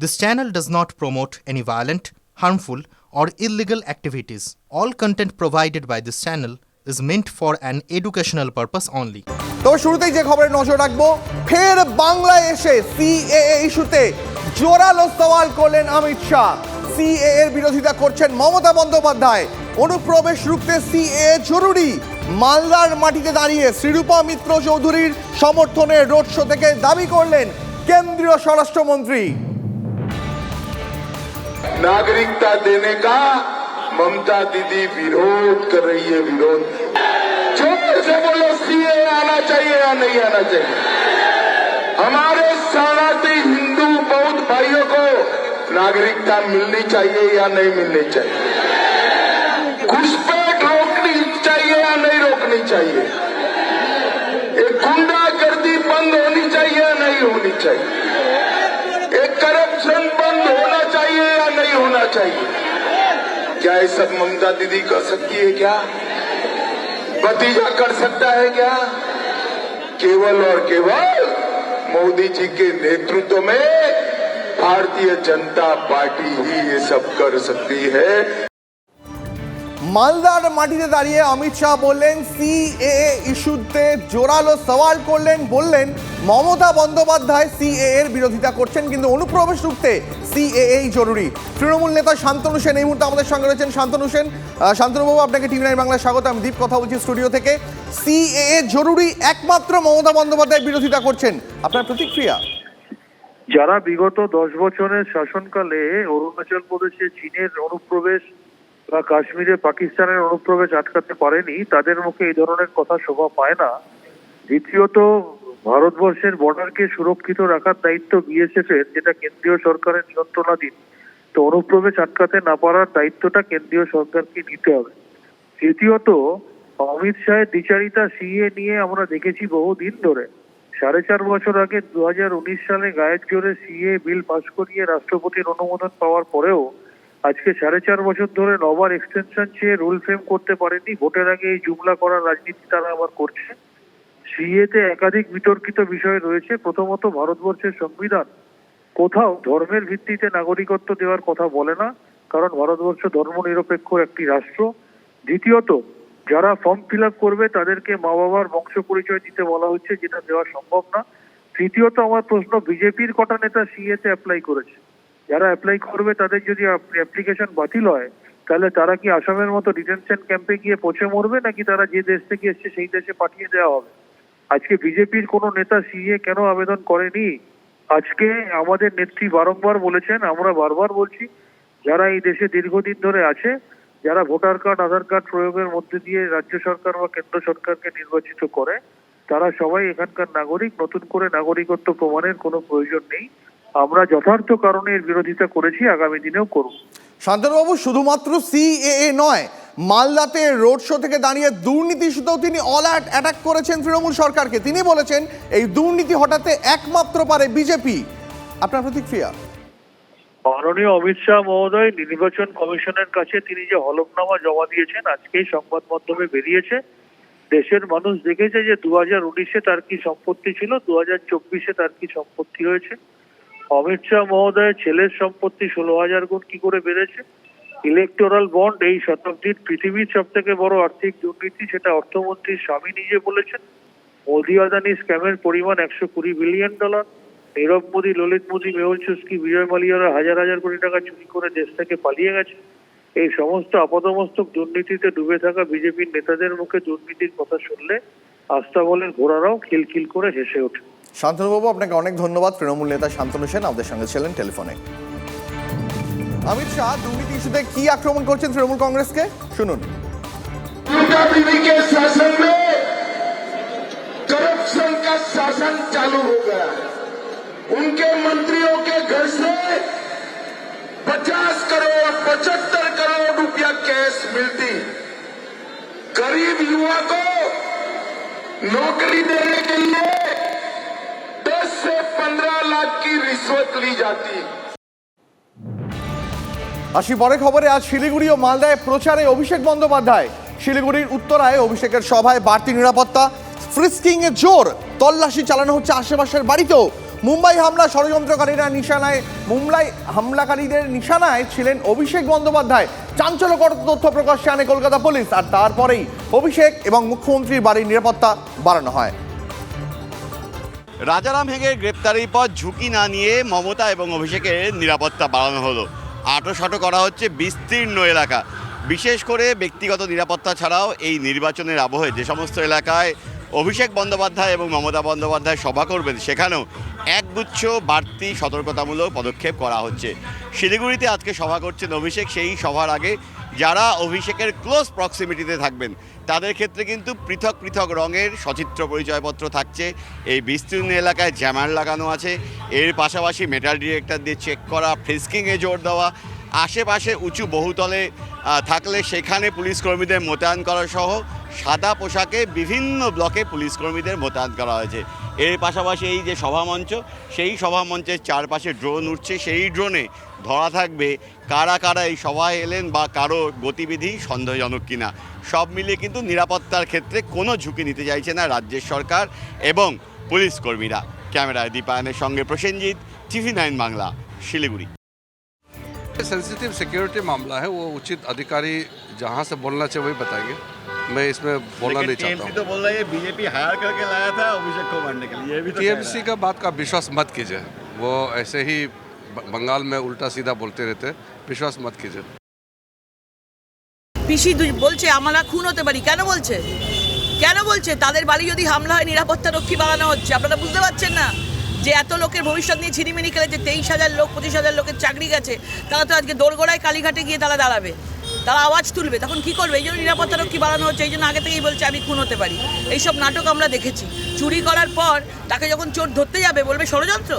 This channel does not promote any violent, harmful, or illegal activities. All content provided by this channel is meant for an educational purpose only. তবে শুরুতেই যে খবরে নজর রাখব ফের বাংলায় এসে সিএএ ইস্যুতে জোরালো সওয়াল করলেন অমিত শাহ সিএ এর বিরোধিতা করছেন মমতা বন্দ্যোপাধ্যায় অনুপ্রবেশ রুখতে সিএ জরুরি মালদার মাটিতে দাঁড়িয়ে শ্রীরূপা মিত্র চৌধুরীর সমর্থনে রোড শো থেকে দাবি করলেন কেন্দ্রীয় স্বরাষ্ট্রমন্ত্রী नागरिकता देने का ममता दीदी विरोध कर रही है, विरोध। ज़ोर से बोलो सीए आना चाहिए या नहीं आना चाहिए? हमारे शरणार्थी हिंदू बौद्ध भाइयों को नागरिकता मिलनी चाहिए या नहीं मिलनी चाहिए? घुसपैठ रोकनी चाहिए या नहीं रोकनी चाहिए? एक गुंडागर्दी बंद होनी चाहिए या नहीं होनी चाहिए? चाहिए। क्या ये सब ममता दीदी कर सकती है क्या? भतीजा कर सकता है क्या? केवल और केवल मोदी जी के नेतृत्व में भारतीय जनता पार्टी ही ये सब कर सकती है। মালদার মাটিতে দাঁড়িয়ে অমিত শাহ বললেন, সিএএ ইস্যুতে জোরালো সওয়াল করলেন, বললেন, মমতা বন্দ্যোপাধ্যায় সিএ এর বিরোধিতা করছেন, কিন্তু অনুপ্রবেশ রুখতে সিএএ জরুরি। তৃণমূল নেতা শান্তনু সেন, এই মুহূর্তে আমাদের সঙ্গে রয়েছেন শান্তনু সেন। শান্তনুবাবু, আপনাকে টিভি নাইন বাংলায় স্বাগত। আমি দীপ কথা বলছি স্টুডিও থেকে। সিএএ জরুরি একমাত্র মমতা বন্দ্যোপাধ্যায় বিরোধিতা করছেন। আপনার প্রতিক্রিয়া? যারা বিগত দশ বছরের শাসনকালে অরুণাচল প্রদেশে চীনের অনুপ্রবেশ বা কাশ্মীরে পাকিস্তানের অনুপ্রবেশ আটকাতে পারেনি, তাদের মুখে এই ধরনের কথা শোভা পায় না। দ্বিতীয়ত, ভারতবর্ষের বর্ডারকে সুরক্ষিত রাখার দায়িত্ব বিএসএফ এর যেটা কেন্দ্রীয় সরকারের নিয়ন্ত্রণাধীন। তো অনুপ্রবেশ আটকাতে না পারার দায়িত্বটা কেন্দ্রীয় সরকারকে নিতে হবে। তৃতীয়ত, অমিত শাহের দ্বিচারিতা সিএ নিয়ে আমরা দেখেছি বহুদিন ধরে। সাড়ে চার বছর আগে দু হাজার উনিশ সালে গায়ের জোরে সিএ বিল পাশ করিয়ে রাষ্ট্রপতির অনুমোদন পাওয়ার পরেও আজকে সাড়ে চার বছর ধরে নবার এক্সটেনশন চেয়ে রুল ফ্রেম করতে পারেনি। ভোটের আগে এই জুমলা করার রাজনীতি তারা আবার করছে। সিএতে একাধিক বিতর্কিত বিষয় রয়েছে। প্রথমত ভারতবর্ষের সংবিধান। কোথাও ধর্মের ভিত্তিতে নাগরিকত্ব দেওয়ার কথা বলে না, কারণ ভারতবর্ষ ধর্মনিরপেক্ষ একটি রাষ্ট্র। দ্বিতীয়ত, যারা ফর্ম ফিল করবে তাদেরকে মা বাবার বংশ পরিচয় দিতে বলা হচ্ছে, যেটা দেওয়া সম্ভব না। তৃতীয়ত, আমার প্রশ্ন, বিজেপির কটা নেতা সিএতে অ্যাপ্লাই করেছে? যারা অ্যাপ্লাই করবে তাদের যদি অ্যাপ্লিকেশন বাতিল হয়, তাহলে তারা কি আসামের মতো ডিটেনশন ক্যাম্পে গিয়ে পচে মরবে? নাকি তারা যে দেশ থেকে এসছে সেই দেশে পাঠিয়ে দেওয়া হবে? আজকে বিজেপির কোনো নেতা সিএ কেন আবেদন করেনি? আজকে আমাদের নেত্রী বারংবার বলেছেন, আমরা বারবার বলছি, যারা এই দেশে দীর্ঘদিন ধরে আছে, যারা ভোটার কার্ড, আধার কার্ড প্রয়োগের মধ্যে দিয়ে রাজ্য সরকার বা কেন্দ্র সরকারকে নির্বাচিত করে, তারা সবাই এখানকার নাগরিক, নতুন করে নাগরিকত্ব প্রমাণের কোনো প্রয়োজন নেই। আমরা যথার্থ কারণে এর বিরোধিতা করেছি আগামী দিনেও করব। শান্তনুবাবু শুধুমাত্র সিএএ নয় মালদাতে রোড শো থেকে দাঁড়িয়ে দুর্নীতি ইস্যুতেও তিনি অল আউট অ্যাটাক করেছেন তৃণমূল সরকারকে। তিনি বলেছেন এই দুর্নীতি হটাতে একমাত্র পারে বিজেপি আপনার প্রতিক্রিয়া? মাননীয় অমিত শাহ মহোদয় নির্বাচন কমিশনের কাছে তিনি যে হলফনামা জমা দিয়েছেন আজকেই সংবাদ মাধ্যমে বেরিয়েছে। দেশের মানুষ দেখেছে যে দু হাজার উনিশে তার কি সম্পত্তি ছিল দু হাজার চব্বিশে তার কি সম্পত্তি হয়েছে অমিত শাহ মহোদয়ের ছেলের সম্পত্তি ষোলো হাজার গুণ কি করে বেড়েছে? ইলেকটোরাল বন্ড এই শতাব্দীর পৃথিবীর সব থেকে বড় আর্থিক দুর্নীতি, সেটা অর্থমন্ত্রী স্বামী নিজে বলেছেন। মোদি আদানি স্ক্যামের পরিমাণ একশো কুড়ি বিলিয়ন ডলার। নীরব মোদী, ললিত মোদী, মেহুল চুস্কি বিজয় মালিয়ারা হাজার হাজার কোটি টাকা চুরি করে দেশ থেকে পালিয়ে গেছে। এই সমস্ত আপাদমস্তক দুর্নীতিতে ডুবে থাকা বিজেপির নেতাদের মুখে দুর্নীতির কথা শুনলে আস্তাবলের ঘোড়ারাও খিলখিল করে হেসে ওঠে। শান্তনুবাবু আপনাকে অনেক ধন্যবাদ তৃণমূল নেতা শান্তনু সেন আমাদের সঙ্গে ছিলেন টেলিফোনে অমিত শাহ দুর্নীতি ইস্যুতে কি আক্রমণ করছেন তৃণমূল কংগ্রেসকে শুনুন ममता दीदी के शासन में करप्शन का शासन चालू हो गया है उनके मंत्रियों के घर से 50 करोड़ 75 करोड़ रुपया कैश मिलती गरीब युवा को नौकरी देने के लिए 10 से 15 लाख की रिश्वत ली जाती है আসি পরে খবরে আজ শিলিগুড়ি ও মালদায় প্রচারে অভিষেক বন্দ্যোপাধ্যায় শিলিগুড়ির উত্তরায় অভিষেকের সভায় বাড়তি নিরাপত্তা ফ্রিস্কিং এ জোর তল্লাশি চালানো হচ্ছে আশেপাশের বাড়িতেও মুম্বাই হামলা ষড়যন্ত্রকারীরা নিশানায় মুম্বাই হামলাকারীদের নিশানায় ছিলেন অভিষেক বন্দ্যোপাধ্যায় চাঞ্চল্যকর তথ্য প্রকাশ্যে আনে কলকাতা পুলিশ আর তারপরেই অভিষেক এবং মুখ্যমন্ত্রীর বাড়ির নিরাপত্তা বাড়ানো হয় রাজারাম হেগের গ্রেপ্তারির পর ঝুঁকি না নিয়ে মমতা এবং অভিষেকের নিরাপত্তা বাড়ানো হলো। আটোসাটো করা হচ্ছে বিস্তীর্ণ এলাকা। বিশেষ করে ব্যক্তিগত নিরাপত্তা ছাড়াও এই নির্বাচনের আবহে যে সমস্ত এলাকায় অভিষেক বন্দ্যোপাধ্যায় এবং মমতা বন্দ্যোপাধ্যায় সভা করবেন, সেখানেও একগুচ্ছ বাড়তি সতর্কতামূলক পদক্ষেপ করা হচ্ছে। শিলিগুড়িতে আজকে সভা করছেন অভিষেক, সেই সভার আগে যারা অভিষেকের ক্লোজ প্রক্সিমিটিতে থাকবেন, তাদের ক্ষেত্রে কিন্তু পৃথক পৃথক রঙের সচিত্র পরিচয়পত্র থাকছে। এই বিস্তীর্ণ এলাকায় জ্যামার লাগানো আছে। এর পাশাপাশি মেটাল ডিরেক্টর দিয়ে চেক করা ফ্রিস্কিংয়ে জোর দেওয়া। আশেপাশে উঁচু বহুতলে থাকলে সেখানে পুলিশ কর্মীদের মোতায়েন করা সহ সাদা পোশাকে বিভিন্ন ব্লকে পুলিশ কর্মীদের মোতায়েন করা হয়েছে। এর পাশাপাশি এই যে সভামঞ্চ সেই সভামঞ্চের চারপাশে ড্রোন উঠছে সেই ড্রোনে ধরা থাকবে কারা কারা এই সভায় এলেন বা কারো গতিবিধি সন্দেহজনক কিনা সব মিলিয়ে কিন্তু নিরাপত্তার ক্ষেত্রে কোনো ঝুঁকি নিতে চাইছে না রাজ্যের সরকার এবং পুলিশ কর্মীরা ক্যামেরায় দীপায়নের সঙ্গে Prosenjit TV nine Bangla Siliguri sensitive security मामला है वो उचित अधिकारी जहाँ से बोलना चाहिए वही बताएंगे मैं इसमें बोलना नहीं चाहता हूँ तो बोल रहा है बीजेपी हायर करके लाया था अभिषेक को मारने के लिए ये भी टीएमसी का बात का विश्वास मत कीजिए वो ऐसे ही ब- बंगाल में उल्टा सीधा बोलते रहते हैं विश्वास मत कीजिए পিসি দুই- বলছে আমরা খুন হতে পারি কেন বলছে কেন বলছে তাদের বাড়ি যদি হামলা হয় নিরাপত্তা রক্ষী বাড়ানো হচ্ছে আপনারা বুঝতে পারছেন না যে এত লোকের ভবিষ্যৎ নিয়ে ছিনিমিনি খেলে যে তেইশ হাজার লোক পঁচিশ হাজার লোকের চাকরি গেছে তারা তো আজকে দোরগোড়ায় কালীঘাটে গিয়ে তারা দাঁড়াবে তারা আওয়াজ তুলবে, তখন কি করবে? এই জন্য নিরাপত্তা রক্ষী বাড়ানো হচ্ছে, এই জন্য আগে থেকেই বলছে, আমি খুন হতে পারি। এইসব নাটক আমরা দেখেছি। চুরি করার পর তাকে যখন চোর ধরতে যাবে, বলবে ষড়যন্ত্র?